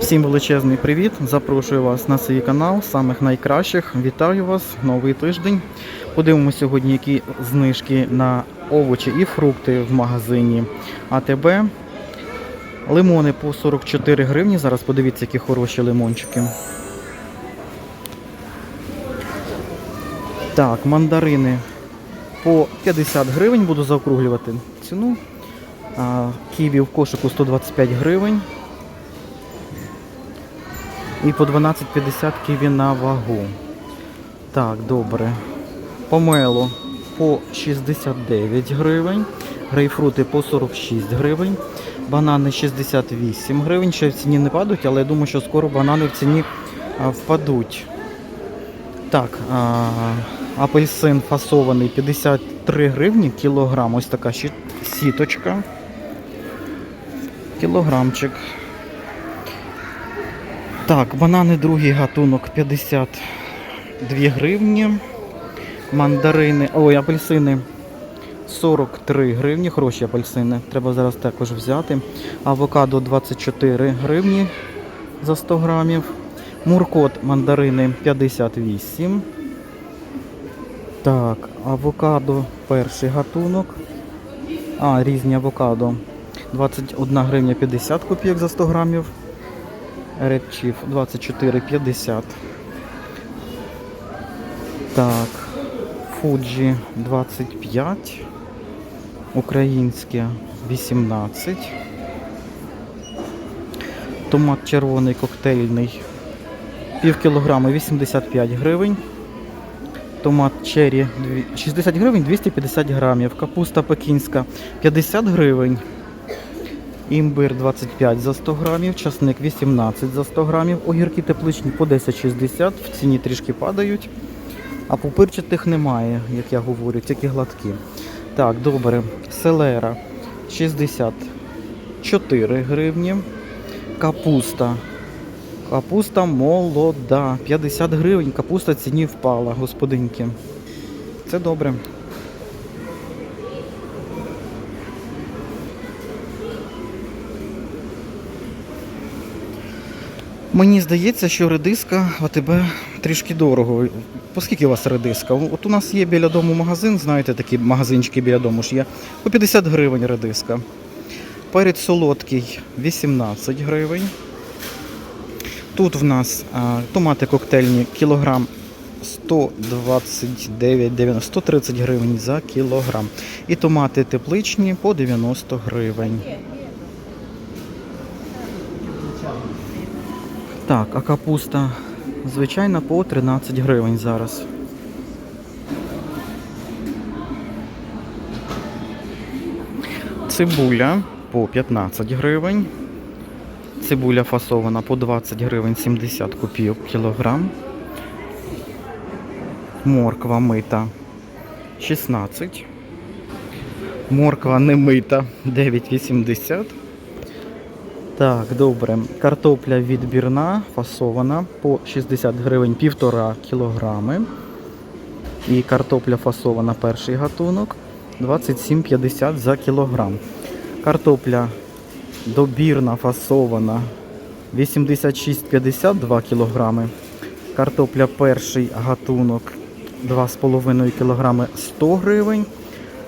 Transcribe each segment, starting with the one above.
Всім величезний привіт! Запрошую вас на свій канал самих найкращих. Вітаю вас, новий тиждень. Подивимося сьогодні, які знижки на овочі і фрукти в магазині АТБ. Лимони по 44 гривні. Зараз подивіться, які хороші лимончики. Так, мандарини по 50 гривень буду заокруглювати ціну. Ківі в кошику 125 гривень. І по 12,50 ківі на вагу. Так, добре. Помело по 69 гривень. Грейпфрути по 46 гривень. Банани 68 гривень. Ще в ціні не падають, але я думаю, що скоро банани в ціні впадуть. Так, а, апельсин фасований 53 гривні кілограм. Ось така сіточка. Кілограмчик. Так, банани другий гатунок 52 гривні. Мандарини, ой, апельсини 43 гривні, хороші апельсини. Треба зараз також взяти. Авокадо 24 гривні за 100 грамів. Муркот мандарини 58. Так, авокадо перший гатунок. А, різні авокадо. 21 гривня 50 копійок за 100 грамів. Red Chief 24,50. Так, Fuji 25. Українське 18. Томат червоний коктейльний. Пів кілограма 85 гривень. Томат черрі 60 гривень 250 грамів. Капуста пекінська 50 гривень. Імбир 25 за 100 грамів, часник 18 за 100 грамів, огірки тепличні по 10,60, в ціні трішки падають, а пупирчатих немає, як я говорю, тільки гладкі. Так, добре. Селера 64 гривні. Капуста. Капуста молода. 50 гривень. Капуста ціні впала, господинки. Це добре. Мені здається, що редиска тебе трішки дорого. По скільки у вас редиска? От у нас є біля дому магазин, знаєте, такі магазинчики біля дому ж є. По 50 гривень редиска. Перець солодкий 18 гривень. Тут в нас а, томати коктейльні кілограм 129,90, 130 гривень за кілограм. І томати тепличні по 90 гривень. Так, а капуста звичайна по 13 гривень зараз. Цибуля по 15 гривень. Цибуля фасована по 20 гривень 70 копійок кілограм. Морква мита 16. Морква не мита 9,80. Так, добре. Картопля відбірна, фасована по 60 гривень півтора кілограми. І картопля фасована перший гатунок 27,50 за кілограм. Картопля добірна фасована 86,50 2 кілограми. Картопля перший гатунок 2,5 кілограми 100 гривень.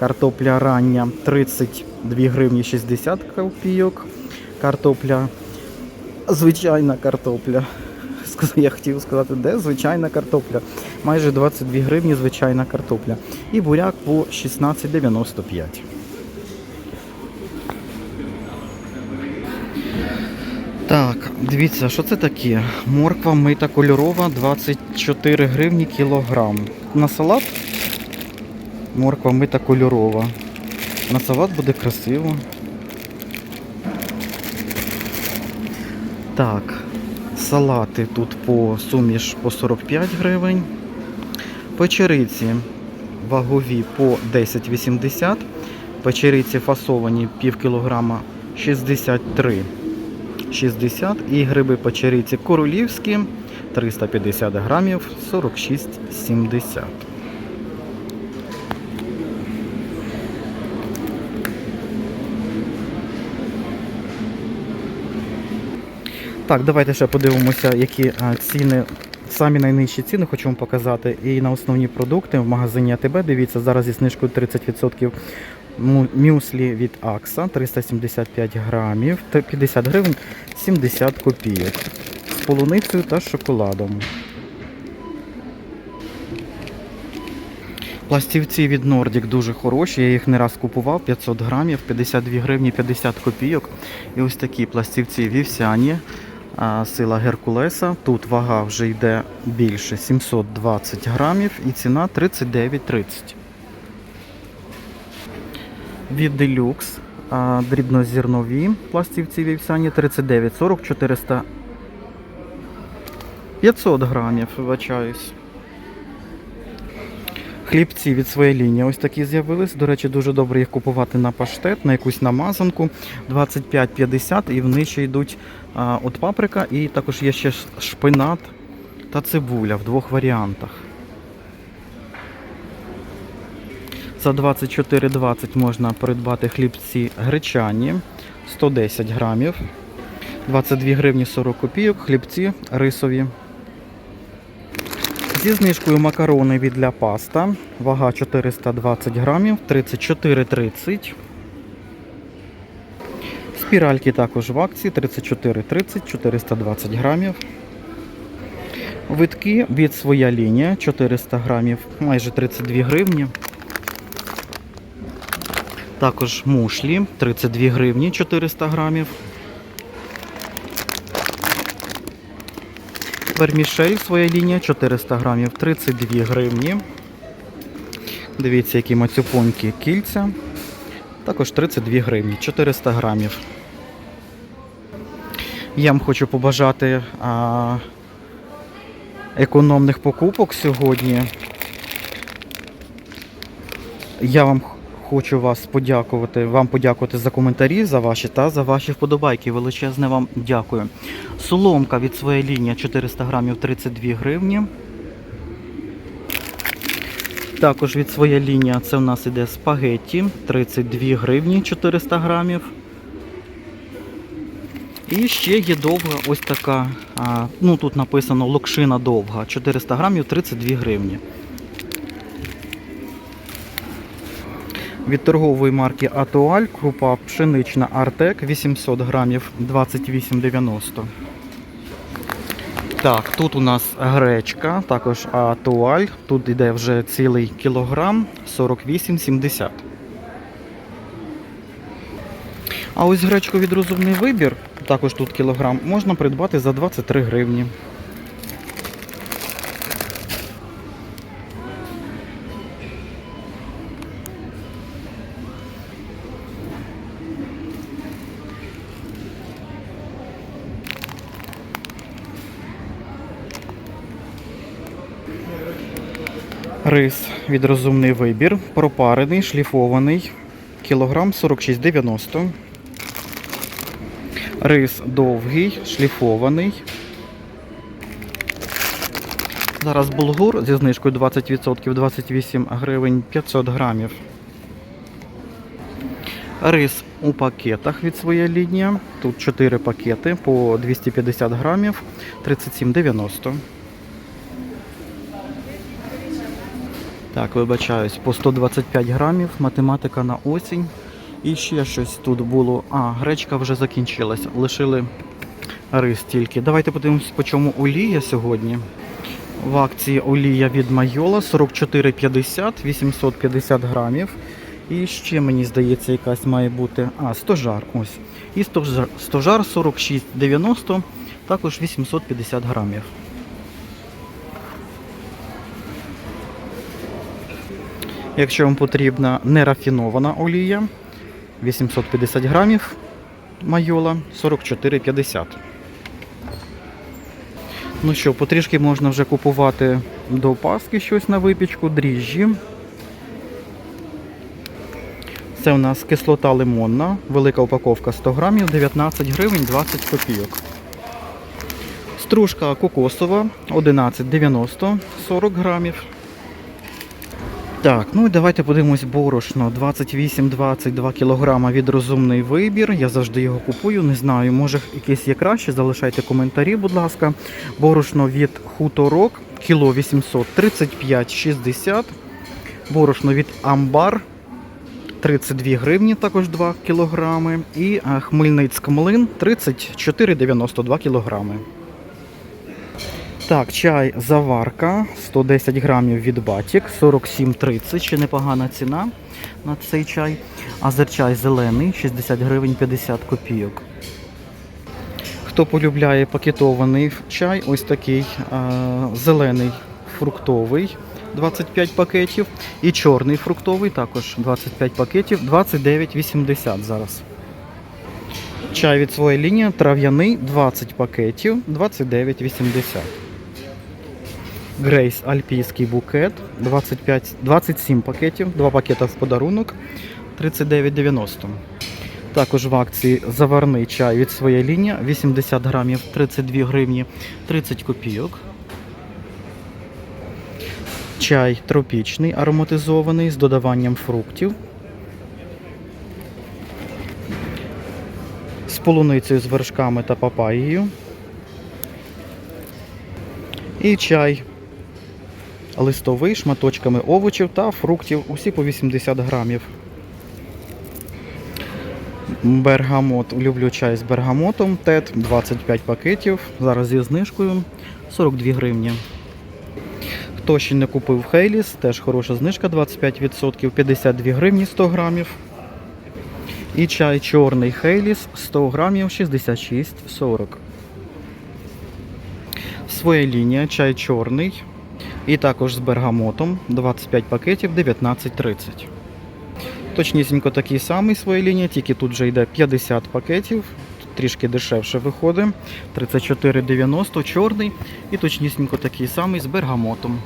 Картопля рання 32 гривні 60 копійок. Картопля, звичайна картопля. Я хотів сказати, де звичайна картопля. Майже 22 гривні звичайна картопля. І буряк по 16,95. Так, дивіться, що це таке? Морква мита кольорова 24 гривні кілограм. На салат морква мита кольорова. На салат буде красиво. Так, салати тут по суміш по 45 гривень. Печериці вагові по 10,80. Печериці фасовані пів кілограма 63 60 і гриби печериці королівські 350 грамів 46,70. Так, давайте ще подивимося, які ціни, самі найнижчі ціни хочу вам показати. І на основні продукти в магазині АТБ. Дивіться, зараз зі знижкою 30% мюслі від Акса 375 грамів, 50 гривень 70 копійок. З полуницею та шоколадом. Пластівці від Nordic дуже хороші, я їх не раз купував, 500 грамів, 52 гривні 50 копійок. І ось такі пластівці вівсяні, сила Геркулеса. Тут вага вже йде більше 720 грамів і ціна 39,30. Від Deluxe а, дрібнозірнові пластівці вівсяні 39,40, 400 500 грамів, вибачаюсь. Хлібці від своєї лінії ось такі з'явились. До речі, дуже добре їх купувати на паштет, на якусь намазанку 25-50 і вони ще йдуть от паприка, і також є ще шпинат та цибуля в двох варіантах. За 24,20 можна придбати хлібці гречані 110 грамів, 22 гривні 40 копійок, хлібці рисові Зі знижкою макарони від для паста. Вага 420 грамів, 34,30. Спіральки також в акції 34,30, 420 грамів. Витки від своя лінія 400 грамів, майже 32 гривні. Також мушлі 32 гривні 400 грамів. Вермішель своя лінія 400 грамів 32 гривні. Дивіться, які мацюпонькі кільця. Також 32 гривні, 400 грамів. Я вам хочу побажати а, економних покупок сьогодні. Я вам хочу вас подякувати, вам подякувати за коментарі, за ваші та за ваші вподобайки. Величезне вам дякую. Соломка від своєї лінії 400 грамів 32 гривні. Також від своєї лінії це у нас іде спагетті 32 гривні 400 грамів. І ще є довга ось така, ну тут написано локшина довга, 400 грамів 32 гривні. Від торгової марки Атуаль крупа пшенична Артек 800 грамів 28,90. Так, тут у нас гречка, також Атуаль. Тут йде вже цілий кілограм 48,70. А ось гречку від розумний вибір, також тут кілограм, можна придбати за 23 гривні. Рис від розумний вибір, пропарений, шліфований, кілограм 46,90. Рис довгий, шліфований. Зараз булгур зі знижкою 20% 28 гривень 500 грамів. Рис у пакетах від своєї лінії. Тут 4 пакети по 250 грамів 37,90. Так, вибачаюсь, по 125 грамів, математика на осінь. І ще щось тут було. А, гречка вже закінчилась. Лишили рис тільки. Давайте подивимось, по чому олія сьогодні. В акції олія від Майола 44,50, 850 грамів. І ще, мені здається, якась має бути. А, стожар. Ось. І стожар, стожар 46,90, також 850 грамів. Якщо вам потрібна нерафінована олія, 850 грамів майола 44,50. Ну що, потрішки можна вже купувати до Паски щось на випічку, дріжджі. Це у нас кислота лимонна, велика упаковка 100 грамів, 19 гривень 20 копійок. Стружка кокосова 11,90 40 грамів. Так, ну і давайте подивимось борошно. 28-22 кг від розумний вибір. Я завжди його купую. Не знаю, може якесь є краще. Залишайте коментарі, будь ласка. Борошно від хуторок, кіло 835,60. Борошно від Амбар 32 гривні, також 2 кілограми. І а, Хмельницьк млин 34,92 кілограми. Так, чай заварка 110 грамів від Батік, 47,30, ще непогана ціна на цей чай. Азерчай зелений, 60 гривень 50 копійок. Хто полюбляє пакетований чай, ось такий а, зелений фруктовий 25 пакетів. І чорний фруктовий також 25 пакетів, 29,80 зараз. Чай від своєї лінії трав'яний 20 пакетів, 29,80. Грейс Альпійський букет 25, 27 пакетів, 2 пакета в подарунок 39,90. Також в акції заварний чай від своєї лінії 80 грамів 32 гривні 30 копійок. Чай тропічний ароматизований з додаванням фруктів. З полуницею з вершками та папаєю. І чай листовий шматочками овочів та фруктів, усі по 80 грамів. Бергамот. Люблю чай з бергамотом. Тет 25 пакетів. Зараз зі знижкою 42 гривні. Хто ще не купив Хейліс, теж хороша знижка 25%, 52 гривні 100 грамів. І чай чорний Хейліс 100 грамів 66,40. Своя лінія, чай чорний. І також з бергамотом 25 пакетів 19,30. Точнісінько такий самий своя лінія, тільки тут вже йде 50 пакетів, трішки дешевше виходить. 34,90 чорний і точнісінько такий самий з бергамотом.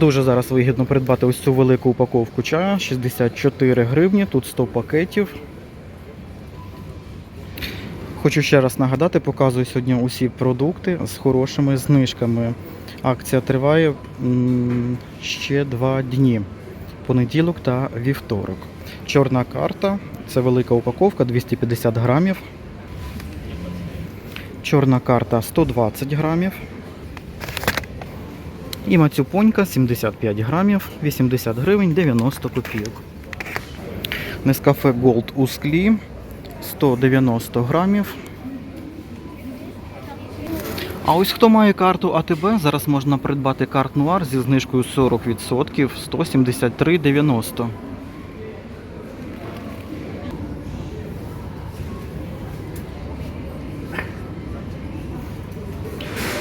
Дуже зараз вигідно придбати ось цю велику упаковку чаю. 64 гривні, тут 100 пакетів. Хочу ще раз нагадати, показую сьогодні усі продукти з хорошими знижками. Акція триває ще два дні. Понеділок та вівторок. Чорна карта це велика упаковка 250 грамів. Чорна карта 120 грамів. І мацюпонька 75 грамів, 80 гривень 90 копійок. Нескафе Gold у склі 190 грамів. А ось хто має карту АТБ, зараз можна придбати карт Нуар зі знижкою 40% 173,90.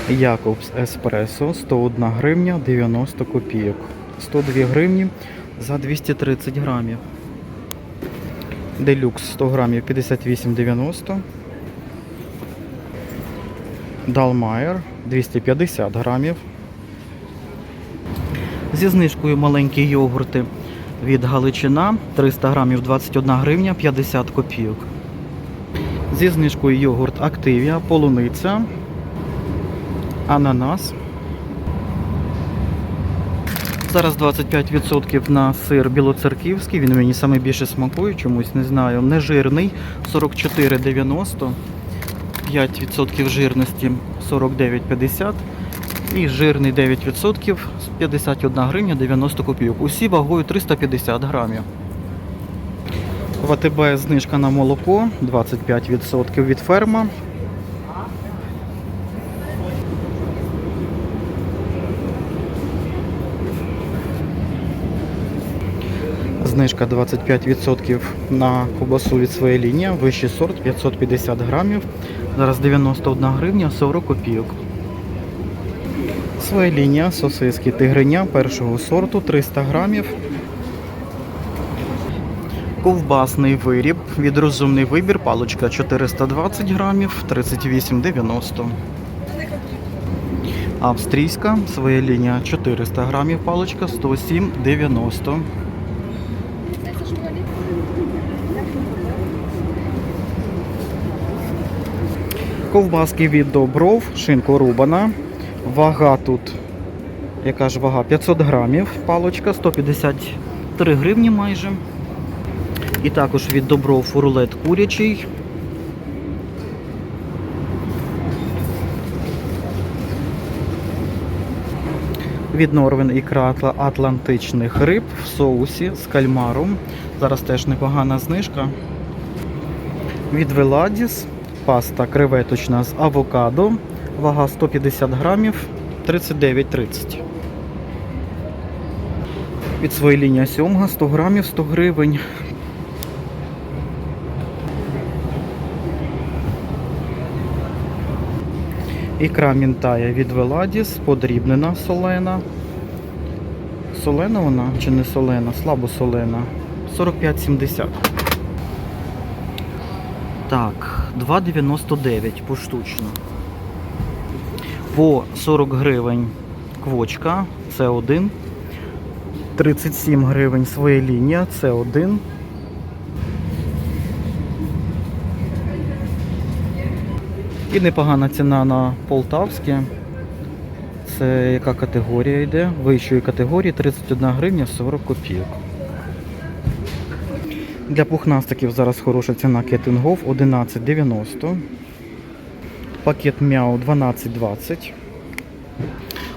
Якобс Еспресо 101 гривня 90 копійок. 102 гривні за 230 грамів. Делюкс 100 грамів 58,90. Далмайер 250 грамів. Зі знижкою маленькі йогурти від Галичина 300 грамів 21 гривня 50 копійок. Зі знижкою йогурт Активія, полуниця, ананас. Зараз 25% на сир білоцерківський, він мені саме більше смакує, чомусь не знаю. Нежирний 44,90. 5% жирності 49,50 і жирний 9% 51 гривня 90 копійок. Усі вагою 350 грамів. В АТБ знижка на молоко 25% від ферма. Знижка 25% на ковбасу від своєї лінії, вищий сорт 550 грамів. Зараз 91 гривня 40 копійок. Своя лінія сосиски тигриня першого сорту 300 грамів. Ковбасний виріб від розумний вибір, паличка 420 грамів, 38,90. Австрійська, своя лінія 400 грамів, паличка 107,90. Ковбаски від Добров, шинко рубана. Вага тут Яка ж вага? 500 грамів палочка, 153 гривні майже. І також від Добров рулет курячий. Від Норвен ікра атла- атлантичних риб в соусі з кальмаром. Зараз теж непогана знижка. Від Веладіс паста креветочна з авокадо. Вага 150 грамів 39,30. Від своєї лінії сьомга 100 грамів 100 гривень. Ікра мінтая від Веладіс, подрібнена солена. Солена вона чи не солена? Слабо солена. 45,70. Так, 2,99 поштучно. По 40 гривень квочка, це один. 37 гривень своя лінія, це один. І непогана ціна на полтавське. Це яка категорія йде? Вищої категорії 31 гривня 40 копійок. Для пухнастиків зараз хороша ціна кетингов 11,90. Пакет мяу 12,20.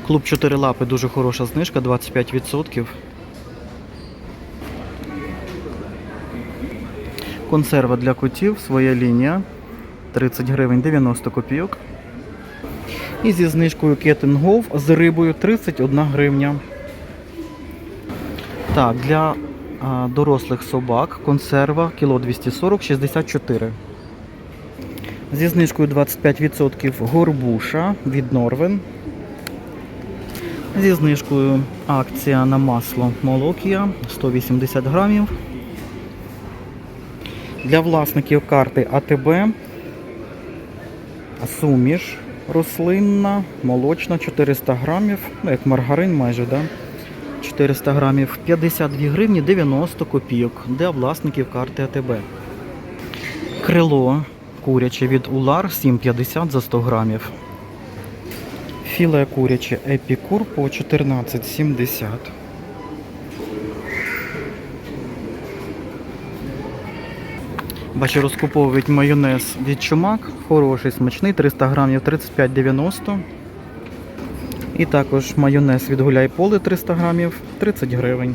Клуб 4 лапи дуже хороша знижка, 25%. Консерва для котів, своя лінія 30 гривень 90 копійок. І зі знижкою кетингов з рибою 31 гривня. Так, для дорослих собак консерва кіло 240 64. Зі знижкою 25% горбуша від Норвен. Зі знижкою акція на масло Молокія 180 грамів. Для власників карти АТБ суміш рослинна, молочна 400 грамів, ну як маргарин майже, да? 400 грамів, 52 гривні 90 копійок для власників карти АТБ. Крило куряче від Улар 7,50 за 100 грамів. Філе куряче епікур по 14,70. Бачу, розкуповують майонез від чумак. Хороший, смачний, 300 грамів 35,90. І також майонез від гуляй поле 300 грамів 30 гривень.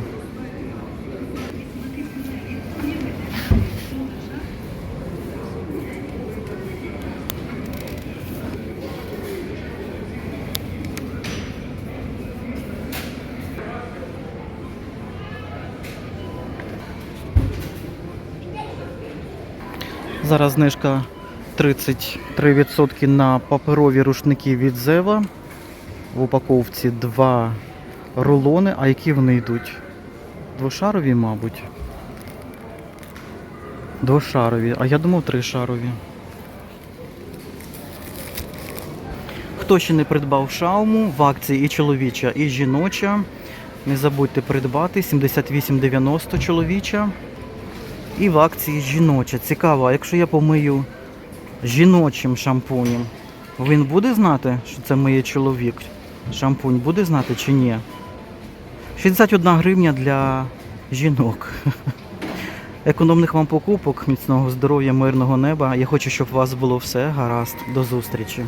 Зараз знижка 33% на паперові рушники від Зева. В упаковці два рулони. А які вони йдуть? Двошарові, мабуть. Двошарові, а я думав тришарові. Хто ще не придбав шауму, в акції і чоловіча, і жіноча. Не забудьте придбати 78,90 чоловіча. І в акції жіноча. Цікаво, а якщо я помию жіночим шампунем, він буде знати, що це моє чоловік? Шампунь буде знати чи ні? 61 гривня для жінок. Економних вам покупок, міцного здоров'я, мирного неба. Я хочу, щоб у вас було все гаразд. До зустрічі.